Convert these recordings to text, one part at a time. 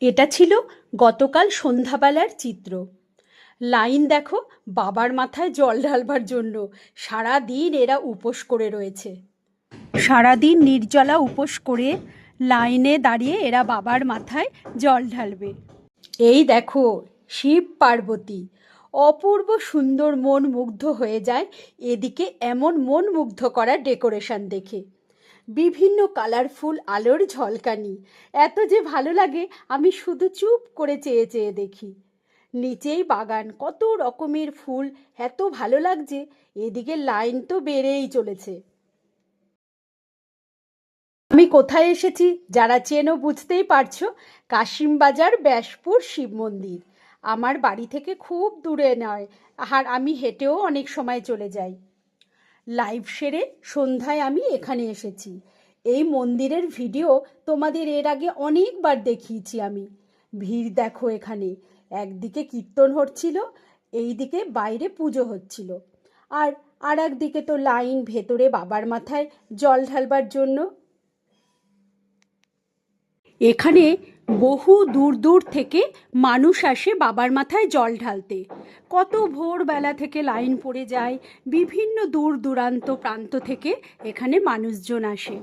এটা ছিল গতকাল সন্ধ্যাবেলার চিত্র। লাইন দেখো, বাবার মাথায় জল ঢালবার জন্য। সারা দিন এরা উপোস করে রয়েছে। সারাদিন নির্জলা উপোস করে লাইনে দাঁড়িয়ে এরা বাবার মাথায় জল ঢালবে। এই দেখো, শিব পার্বতী। অপূর্ব সুন্দর মন মুগ্ধ হয়ে যায় এদিকে এমন মন মুগ্ধ করা ডেকোরেশন দেখে। বিভিন্ন কালারফুল আলোর ঝলকানি। এত যে ভালো লাগে, আমি শুধু চুপ করে চেয়ে চেয়ে দেখি। নিচেই বাগান, কত রকমের ফুল, এত ভালো লাগছে এদিকে লাইন তো বেড়েই চলেছে। আমি কোথায় এসেছি, যারা চেনো বুঝতেই পারছ, কাশিমবাজার ব্যাসপুর শিব মন্দির। আমার বাড়ি থেকে খুব দূরে নয়, আর আমি হেঁটেও অনেক সময় চলে যাই। লাইভ সেরে সন্ধ্যায় আমি এখানে এসেছি। এই মন্দিরের ভিডিও তোমাদের এর আগে অনেকবার দেখিয়েছি আমি। ভিড় দেখো এখানে। একদিকে কীর্তন হচ্ছিল, এইদিকে বাইরে পুজো হচ্ছিল। আর আর একদিকে তো লাইন ভেতরে বাবার মাথায় জল ঢালবার জন্য। এখানে বহু দূর দূর থেকে মানুষ আসে বাবার মাথায় জল ঢালতে। কত ভোরবেলা থেকে লাইন পড়ে যায়, বিভিন্ন দূর দূরান্ত প্রান্ত থেকে এখানে মানুষজন আসে।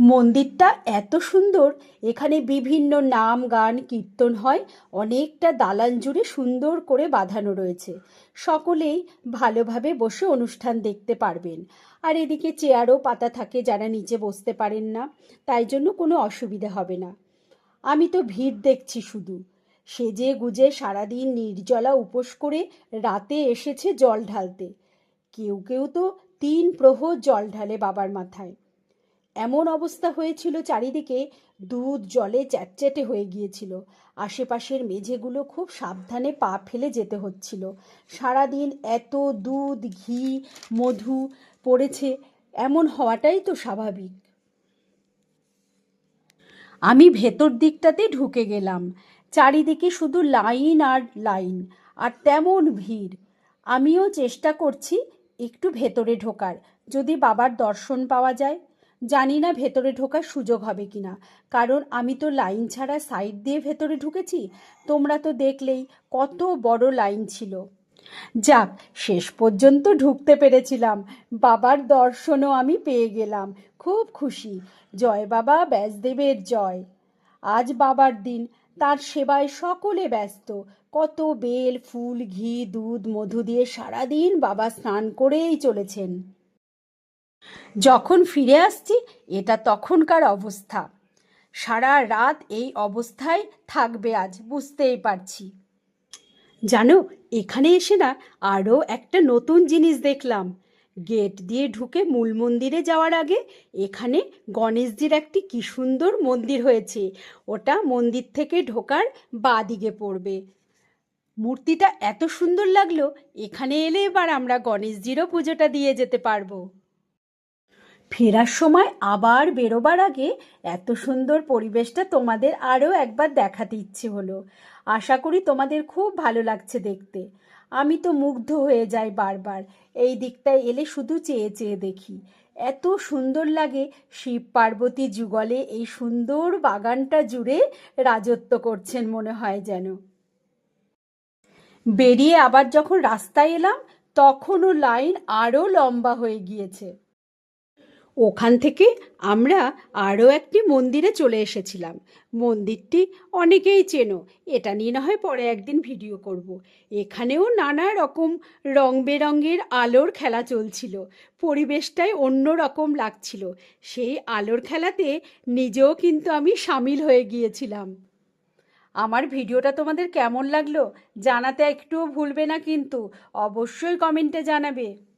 মন্দিরটা এত সুন্দর, এখানে বিভিন্ন নাম, গান, কীর্তন হয়, অনেকটা দালান জুড়ে সুন্দর করে বাঁধানো রয়েছে। সকলেই ভালোভাবে বসে অনুষ্ঠান দেখতে পারবেন। আর এদিকে চেয়ারও পাতা থাকে, যারা নিচে বসতে পারেন না, তাই জন্য কোনো অসুবিধা হবে না। আমি তো ভিড় দেখছি শুধু। সেজে গুজে সারাদিন নির্জলা উপোস করে রাতে এসেছে জল ঢালতে। কেউ কেউ তো তিন প্রহর জল ঢালে বাবার মাথায়। এমন অবস্থা হয়েছিল চারিদিকে, দুধ, জলে চ্যাটচ্যাটে হয়ে গিয়েছিল। আশেপাশের মেঝেগুলো খুব সাবধানে পা ফেলে যেতে হচ্ছিল। সারাদিন এত দুধ, ঘি, মধু পড়েছে, এমন হওয়াটাই তো স্বাভাবিক। আমি ভেতর দিকটাতে ঢুকে গেলাম। চারিদিকে শুধু লাইন আর লাইন, আর তেমন ভিড়। আমিও চেষ্টা করছি একটু ভেতরে ঢোকার, যদি বাবার দর্শন পাওয়া যায়। জানি না ভেতরে ঢোকার সুযোগ হবে কিনা। কারণ আমি তো লাইন ছাড়া সাইড দিয়ে ভেতরে ঢুকেছি। তোমরা তো দেখলেই কত বড় লাইন ছিল। যাক, শেষ পর্যন্ত ঢুকতে পেরেছিলাম। বাবার দর্শনও আমি পেয়ে গেলাম। খুব খুশি। জয় বাবা, ব্যাসদেবের জয়। আজ বাবার দিন। তার সেবায় সকলে ব্যস্ত। কত বেল, ফুল, ঘি, দুধ, মধু দিয়ে সারাদিন বাবা স্নান করেই চলেছেন। যখন ফিরে আসছি, এটা তখনকার অবস্থা। সারা রাত এই অবস্থায় থাকবে আজ, বুঝতেই পারছি। জানো, এখানে এসে না আরও একটা নতুন জিনিস দেখলাম। গেট দিয়ে ঢুকে মূল মন্দিরে যাওয়ার আগে এখানে গণেশজির একটি কি সুন্দর মন্দির হয়েছে। ওটা মন্দির থেকে ঢোকার বাঁ দিকে পড়বে। মূর্তিটা এত সুন্দর লাগল, এখানে এলে এবার আমরা গণেশজিরও পুজোটা দিয়ে যেতে পারব। ফেরার সময় আবার বেরোবার আগে এত সুন্দর পরিবেশটা তোমাদের আরও একবার দেখাতে ইচ্ছে হলো। আশা করি তোমাদের খুব ভালো লাগছে দেখতে। আমি তো মুগ্ধ হয়ে যাই বারবার। এই দিকটায় এলে শুধু চেয়ে চেয়ে দেখি। এত সুন্দর লাগে শিব পার্বতী যুগলে এই সুন্দর বাগানটা জুড়ে রাজত্ব করছেন মনে হয় যেন। বেরিয়ে আবার যখন রাস্তায় এলাম, তখনও লাইন আরও লম্বা হয়ে গিয়েছে। ওখান থেকে আমরা আরও একটি মন্দিরে চলে এসেছিলাম। মন্দিরটি অনেকেই চেনো। এটা নিয়ে না হয় পরে একদিন ভিডিও করব। এখানেও নানা রকম রং বেরঙের আলোর খেলা চলছিল। পরিবেশটাই অন্য রকম লাগছিল। সেই আলোর খেলাতে নিজেও কিন্তু আমি সামিল হয়ে গিয়েছিলাম। আমার ভিডিওটা তোমাদের কেমন লাগল জানাতে একটুও ভুলবে না কিন্তু অবশ্যই কমেন্টে জানাবে।